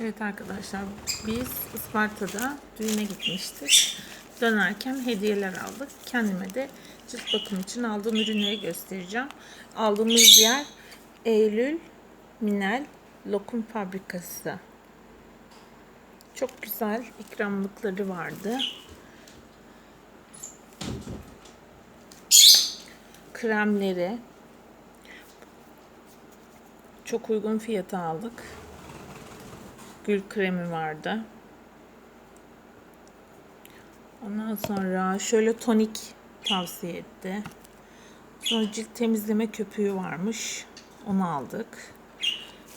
Evet arkadaşlar biz Isparta'da düğüne gitmiştik. Dönerken hediyeler aldık. Kendime de cilt bakım için aldığım ürünleri göstereceğim. Aldığımız yer Eylül Minel Lokum Fabrikası. Çok güzel ikramlıkları vardı. Kremleri çok uygun fiyata aldık. Gül kremi vardı. Ondan sonra şöyle tonik tavsiye etti. Sonra cilt temizleme köpüğü varmış. Onu aldık.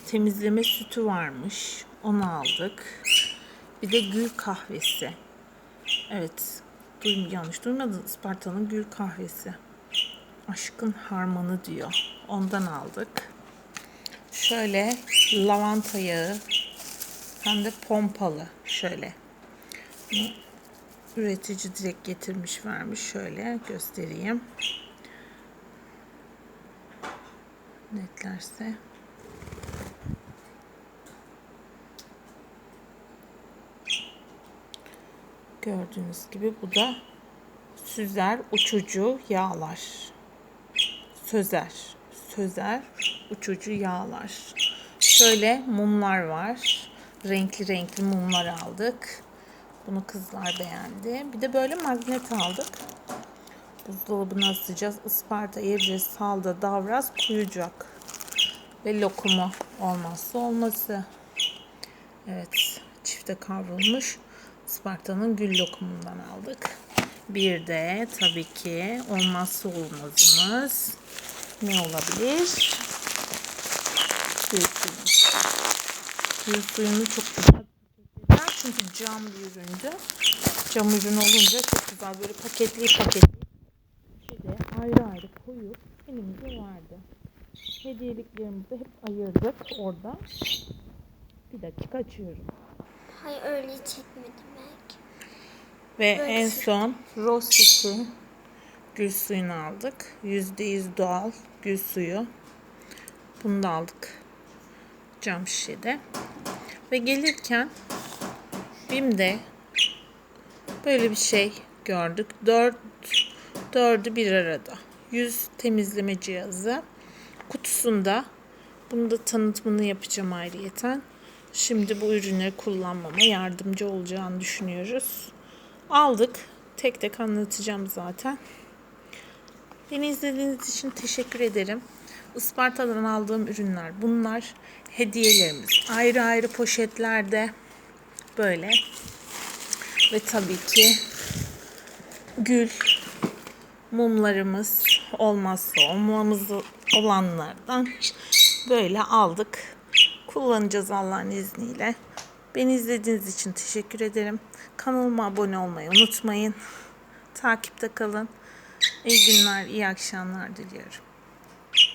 Temizleme sütü varmış. Onu aldık. Bir de gül kahvesi. Evet. Duym yanlış duymadın. Isparta'nın gül kahvesi. Aşkın harmanı diyor. Ondan aldık. Şöyle lavanta yağı hem de pompalı şöyle. Üretici direkt getirmiş vermiş. Şöyle göstereyim. Netlerse. Gördüğünüz gibi bu da süzer uçucu yağlar. Sözer. Sözer uçucu yağlar. Şöyle mumlar var. Renkli renkli mumlar aldık. Bunu kızlar beğendi. Bir de böyle magnet aldık. Buzdolabına asacağız. Isparta, Erciyes, Salda, Davraz, Kuyucak. Ve lokumu olmazsa olması. Evet. Çifte kavrulmuş. Isparta'nın gül lokumundan aldık. Bir de tabii ki olmazsa olmazımız ne olabilir? Gül suyu. Suyunu çok güzel. Çünkü cam bir üründü. Cam ürün olunca çok güzel böyle paketli paketli şişede ayrı ayrı koyup elimize verdi. Hediyeliklerimizi hep ayırdık orada. Bir dakika açıyorum. Hayır öyle çekmedim belki. Ve Böyle en son Rose City gül suyunu aldık. %100 doğal gül suyu. Bunu da aldık. Cam şişede. Ve gelirken BİM'de böyle bir şey gördük. 4 dördü bir arada. Yüz temizleme cihazı. Kutusunda bunu da tanıtımını yapacağım ayrıyeten. Şimdi bu ürünleri kullanmama yardımcı olacağını düşünüyoruz. Aldık. Tek tek anlatacağım zaten. Beni izlediğiniz için teşekkür ederim. Isparta'dan aldığım ürünler bunlar. Hediyelerimiz ayrı ayrı poşetlerde böyle. Ve tabii ki gül mumlarımız olmazsa olmamız olanlardan böyle aldık. Kullanacağız Allah'ın izniyle. Beni izlediğiniz için teşekkür ederim. Kanalıma abone olmayı unutmayın. Takipte kalın. İyi günler, iyi akşamlar diliyorum.